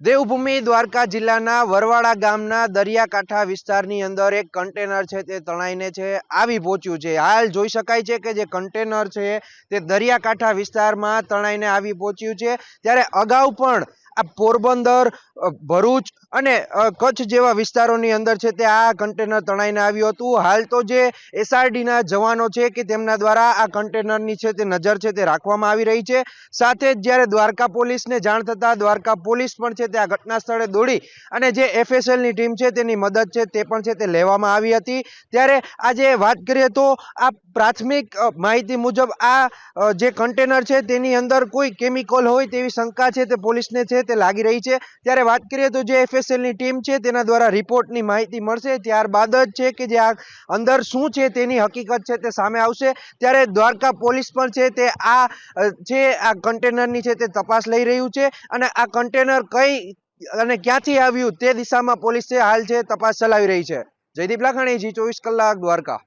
દેવભૂમિ દ્વારકા જિલ્લાના વરવાડા ગામના દરિયાકાંઠા વિસ્તારની અંદર એક કન્ટેનર છે તે તણાઈને છે. આવી પહોંચ્યું છે. હાલ જોઈ શકાય છે કે જે કન્ટેનર છે તે દરિયાકાંઠા વિસ્તારમાં તણાઈને આવી પહોંચ્યું છે. ત્યારે અગાઉ પણ આ પોરબંદર ભરૂચ અને કચ્છ જેવા વિસ્તારોની અંદર છે તે આ કન્ટેનર તણાઈને આવ્યું હતું. હાલ તો જે એસઆરડીના જવાનો છે કે તેમના દ્વારા આ કન્ટેનરની છે તે નજર છે તે રાખવામાં આવી રહી છે. સાથે જ જ્યારે દ્વારકા પોલીસને જાણ થતાં દ્વારકા પોલીસ પણ છે તે આ ઘટના સ્થળે દોડી અને જે એફએસએલની ટીમ છે તેની મદદ છે તે પણ છે તે લેવામાં આવી હતી. ત્યારે આજે વાત કરીએ તો આ પ્રાથમિક માહિતી મુજબ આ જે કન્ટેનર છે તેની અંદર કોઈ કેમિકલ હોય તેવી શંકા છે તે પોલીસને છે તે લાગી રહી છે. ત્યારે વાત કરીએ તો જે એફએસએલની ટીમ છે, તેના દ્વારા રિપોર્ટની માહિતી મળશે. ત્યારબાદ જ છે કે જે આ અંદર શું છે તેની હકીકત છે તે સામે આવશે. ત્યારે દ્વારકા પોલીસ પણ છે તે આ છે આ કન્ટેનરની છે તે તપાસ લઈ રહ્યું છે અને આ કન્ટેનર કઈ અને ક્યાંથી આવ્યું તે દિશામાં પોલીસે હાલ છે તપાસ ચલાવી રહી છે. જયદીપ લાખાણી, જી ચોવીસ કલાક, દ્વારકા.